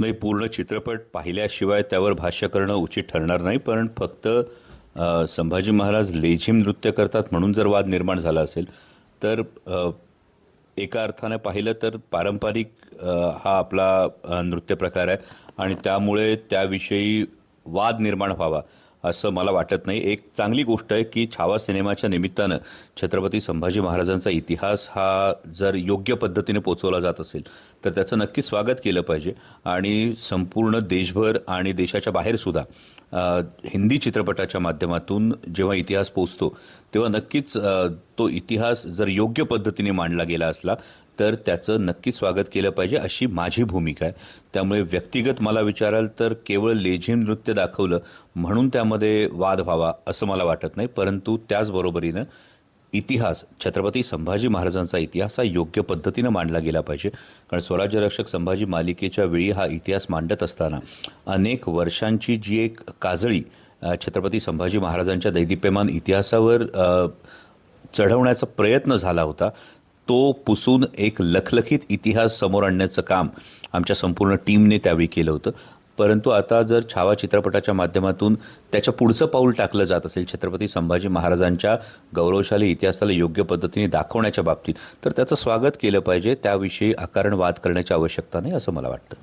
नाही पूर्ण चित्रपट पाहिल्याशिवाय त्यावर भाष्य करणं उचित ठरणार नाही पण फक्त संभाजी महाराज लेझिम नृत्य करतात म्हणून जर वाद निर्माण झाला असेल तर एका अर्थाने पाहिलं तर पारंपरिक हा आपला नृत्य प्रकार आहे आणि त्यामुळे त्याविषयी वाद निर्माण व्हावा. असं मला वाटत नाही. एक चांगली गोष्ट आहे की छावा सिनेमाच्या निमित्तानं छत्रपती संभाजी महाराजांचा इतिहास हा जर योग्य पद्धतीने पोचवला जात असेल तर त्याचं नक्की स्वागत केलं पाहिजे. आणि संपूर्ण देशभर आणि देशाच्या बाहेरसुद्धा हिंदी चित्रपटाच्या माध्यमातून जेव्हा इतिहास पोचतो तेव्हा नक्कीच तो इतिहास जर योग्य पद्धतीने मांडला गेला असला तर त्याचं नक्की स्वागत केलं पाहिजे अशी माझी भूमिका आहे. त्यामुळे व्यक्तिगत मला विचाराल तर केवळ लेझिम नृत्य दाखवलं म्हणून त्यामध्ये वाद व्हावा असं मला वाटत नाही. परंतु त्याचबरोबरीनं इतिहास छत्रपती संभाजी महाराजांचा इतिहास हा योग्य पद्धतीनं मांडला गेला पाहिजे. कारण स्वराज्य रक्षक संभाजी मालिकेच्या वेळी हा इतिहास मांडत असताना अनेक वर्षांची जी एक काजळी छत्रपती संभाजी महाराजांच्या दैदिप्यमान इतिहासावर चढवण्याचा प्रयत्न झाला होता. तो पुसून एक लखलखीत इतिहास समोर आणण्याचं काम आमच्या संपूर्ण टीमने त्यावेळी केलं होतं. परंतु आता जर छावा चित्रपटाच्या माध्यमातून त्याच्या पुढचं पाऊल टाकलं जात असेल छत्रपती संभाजी महाराजांच्या गौरवशाली इतिहासाला योग्य पद्धतीने दाखवण्याच्या बाबतीत तर त्याचं स्वागत केलं पाहिजे. त्याविषयी अकारण वाद करण्याची आवश्यकता नाही असं मला वाटतं.